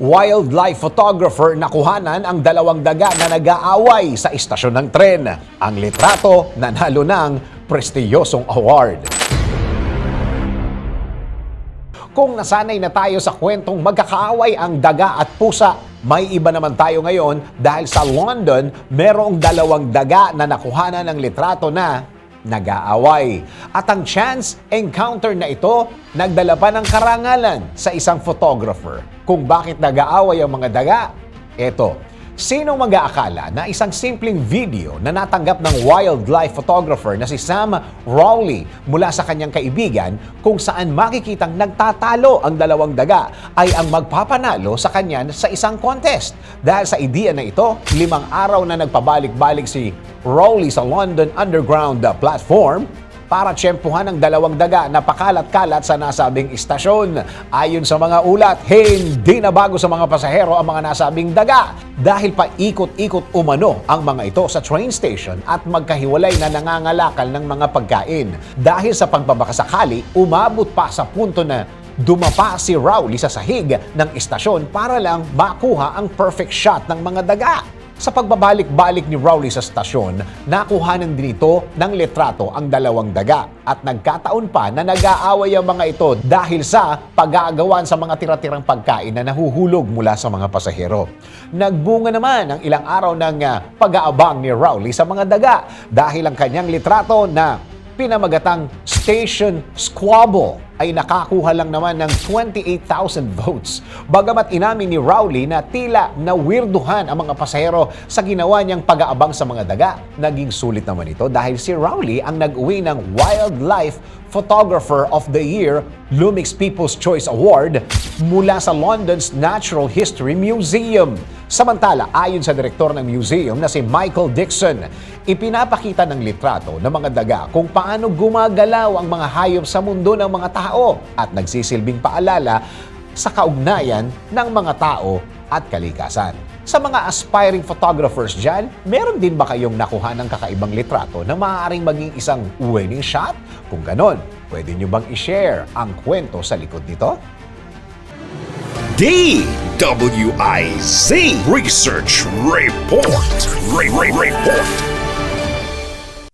Wildlife photographer nakuhanan ang dalawang daga na nag-aaway sa istasyon ng tren. Ang litrato nanalo ng prestiyosong award. Kung nasanay na tayo sa kwentong magkakaaway ang daga at pusa, may iba naman tayo ngayon dahil sa London, merong dalawang daga na nakuhanan ng litrato na nag-aaway. At ang chance encounter na ito, nagdala pa ng karangalan sa isang photographer. Kung bakit nag-aaway ang mga daga, eto. Sino mag-aakala na isang simpleng video na natanggap ng wildlife photographer na si Sam Rowley mula sa kanyang kaibigan kung saan makikitang nagtatalo ang dalawang daga ay ang magpapanalo sa kanya sa isang contest. Dahil sa ideya na ito, limang araw na nagpabalik-balik si Rowley sa London Underground platform para tsyempuhan ang dalawang daga na pakalat-kalat sa nasabing istasyon. Ayon sa mga ulat, hindi na bago sa mga pasahero ang mga nasabing daga dahil pa ikot-ikot umano ang mga ito sa train station at magkahiwalay na nangangalakal ng mga pagkain. Dahil sa pagbabakasakali, umabot pa sa punto na dumapa si Rowley sa sahig ng istasyon para lang makuha ang perfect shot ng mga daga. Sa pagbabalik-balik ni Rowley sa stasyon, nakuhanan din ito ng litrato ang dalawang daga at nagkataon pa na nag-aaway ang mga ito dahil sa pag-aagawan sa mga tira-tirang pagkain na nahuhulog mula sa mga pasahero. Nagbunga naman ang ilang araw ng ah, pag-aabang ni Rowley sa mga daga dahil ang kanyang litrato na pinamagatang Station Squabble ay nakakuha lang naman ng 28,000 votes. Bagamat inamin ni Rowley na tila nawirduhan ang mga pasahero sa ginawa niyang pag-aabang sa mga daga, naging sulit naman ito dahil si Rowley ang nag-uwi ng Wildlife Photographer of the Year Lumix People's Choice Award mula sa London's Natural History Museum. Samantala, ayon sa direktor ng museum na si Michael Dixon, ipinapakita ng litrato ng mga daga kung paano gumagalaw ang mga hayop sa mundo ng mga tao at nagsisilbing paalala sa kaugnayan ng mga tao at kalikasan. Sa mga aspiring photographers dyan, meron din ba kayong nakuha ng kakaibang litrato na maaaring maging isang winning shot? Kung ganon, pwede nyo bang i-share ang kwento sa likod nito? DWIZ Research Report. Re- Re- Report.